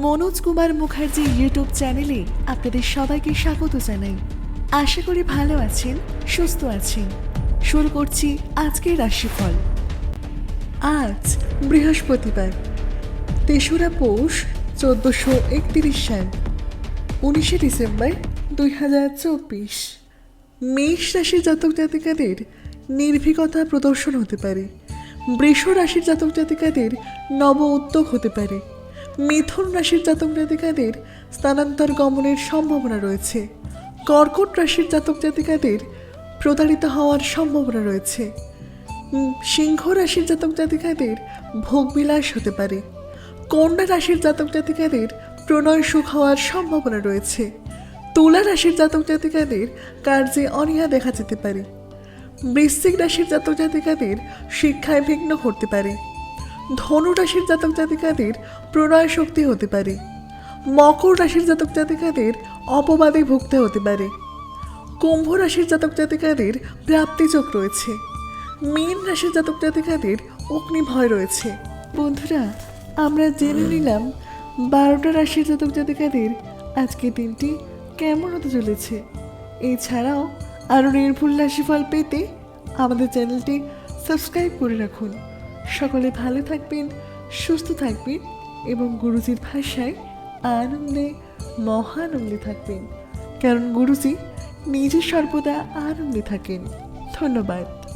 Manoj Kumar Mukherjee YouTube চ্যানেলে আপনাদের সবাইকে স্বাগত জানাই। আশা করি ভালো আছেন, সুস্থ আছেন। শুরু করছি আজকের রাশিফল। আজ বৃহস্পতিবার, তেসরা পৌষ চোদ্দোশো একত্রিশ সাল, উনিশে ডিসেম্বর দুই হাজার চব্বিশ। মেষ রাশির জাতক জাতিকাদের নির্ভীকতা প্রদর্শন হতে পারে। বৃষ রাশির জাতক জাতিকাদের নব উদ্যোগ হতে পারে। মিথুন রাশির জাতক জাতিকাদের স্থানান্তর গমনের সম্ভাবনা রয়েছে। কর্কট রাশির জাতক জাতিকাদের প্রতারিত হওয়ার সম্ভাবনা রয়েছে। সিংহ রাশির জাতক জাতিকাদের ভোগবিলাস হতে পারে। কন্যা রাশির জাতক জাতিকাদের প্রণয় সুখ হওয়ার সম্ভাবনা রয়েছে। তুলা রাশির জাতক জাতিকাদের কার্যে অনীহা দেখা যেতে পারে। বৃশ্চিক রাশির জাতক জাতিকাদের শিক্ষায় বিঘ্ন ঘটতে পারে। ধনু রাশির জাতক জাতিকাদের প্রণয় শক্তি হতে পারে। মকর রাশির জাতক জাতিকাদের অপবাদে ভুগতে হতে পারে। কুম্ভ রাশির জাতক জাতিকাদের প্রাপ্তিযোগ রয়েছে। মীন রাশির জাতক জাতিকাদের অগ্নি ভয় রয়েছে। বন্ধুরা, আমরা জেনে নিলাম বারোটা রাশির জাতক জাতিকাদের আজকে দিনটি কেমন হতে চলেছে। এছাড়াও আরও নির্ভুল রাশিফল পেতে আমাদের চ্যানেলটি সাবস্ক্রাইব করে রাখুন। সকলে ভালো থাকবেন, সুস্থ থাকবেন এবং গুরুজির ভাষায় আনন্দে, মহানন্দে থাকবেন। কারণ গুরুজি নিজে সর্বদা আনন্দে থাকেন। ধন্যবাদ।